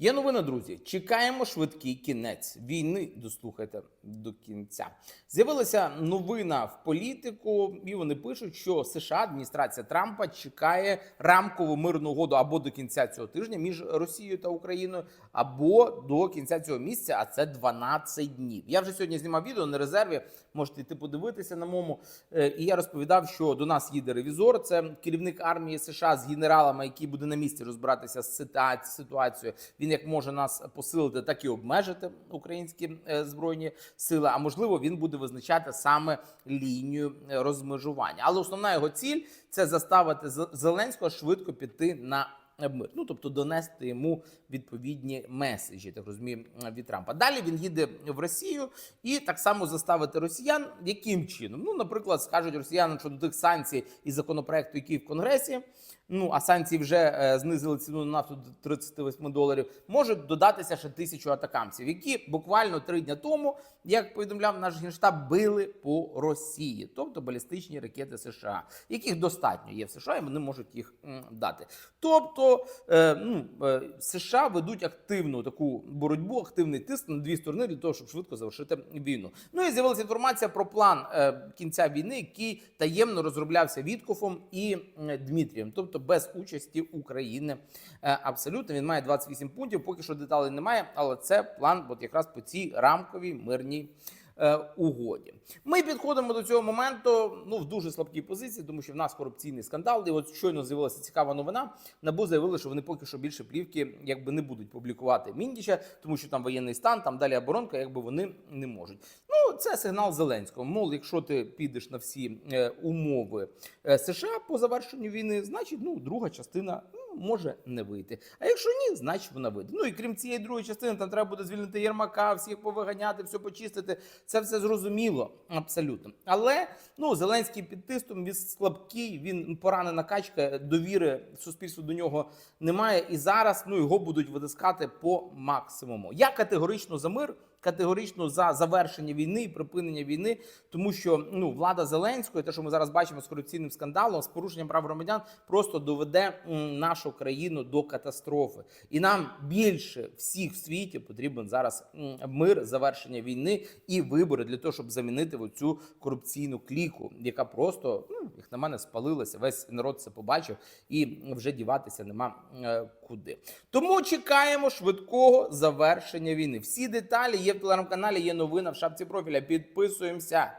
Є новина, друзі. Чекаємо швидкий кінець війни. Дослухайте до кінця. З'явилася новина в політику, і вони пишуть, що США адміністрація Трампа чекає рамкову мирну угоду або до кінця цього тижня між Росією та Україною, або до кінця цього місяця, а це 12 днів. Я вже сьогодні знімав відео на резерві. Можете йти подивитися на моєму. Е, І я розповідав, що до нас їде ревізор. Це керівник армії США з генералами, який буде на місці розбиратися з ситуацією. Він як може нас посилити, так і обмежити українські е, збройні сили. А можливо, він буде визначати саме лінію е, розмежування. Але основна його ціль це заставити Зеленського швидко піти на мир. Ну тобто донести йому відповідні меседжі, так розумію, від Трампа. Далі він їде в Росію і так само заставити росіян, яким чином? Ну, наприклад, скажуть росіянам щодо тих санкцій і законопроекту, який в Конгресі. Ну а санкції вже е, знизили ціну на нафту до 38 доларів. Можуть додатися ще тисячу атакамців, які буквально три дні тому, як повідомляв наш генштаб, били по Росії, тобто балістичні ракети США, яких достатньо є в США, і вони можуть їх м, дати. Тобто, е, ну е, США ведуть активну таку боротьбу, активний тиск на дві сторони для того, щоб швидко завершити війну. Ну і з'явилася інформація про план е, кінця війни, який таємно розроблявся Віткофом і Дмитрієм, тобто без участі України. Абсолютно він має 28 пунктів. Поки що деталей немає, але це план, от якраз по цій рамковій мирній. Е, Угоді ми підходимо до цього моменту ну в дуже слабкій позиції, тому що в нас корупційний скандал. І от щойно з'явилася цікава новина. Набу заявили, що вони поки що більше плівки якби не будуть публікувати Міндіча, тому що там воєнний стан, там далі оборонка, якби вони не можуть. Ну це сигнал Зеленського. Мов, якщо ти підеш на всі е, умови е, США по завершенню війни, значить ну друга частина ну, може не вийти. А якщо ні, значить вона вийде. Ну і крім цієї другої частини, там треба буде звільнити Єрмака, всіх повиганяти, все почистити. Це все зрозуміло абсолютно. Але ну Зеленський під тиском, він слабкий, він поранена качка, довіри суспільству до нього немає. І зараз ну його будуть витискати по максимуму. Я категорично за мир. Категорично за завершення війни і припинення війни, тому що ну влада Зеленської, те, що ми зараз бачимо з корупційним скандалом, з порушенням прав громадян, просто доведе нашу країну до катастрофи. І нам більше всіх в світі потрібен зараз мир, завершення війни і вибори для того, щоб замінити оцю корупційну кліку, яка просто ну як на мене спалилася. Весь народ це побачив, і вже діватися нема е, куди. Тому чекаємо швидкого завершення війни. Всі деталі є в телеграм-каналі, є новина в шапці профіля. Підписуємося.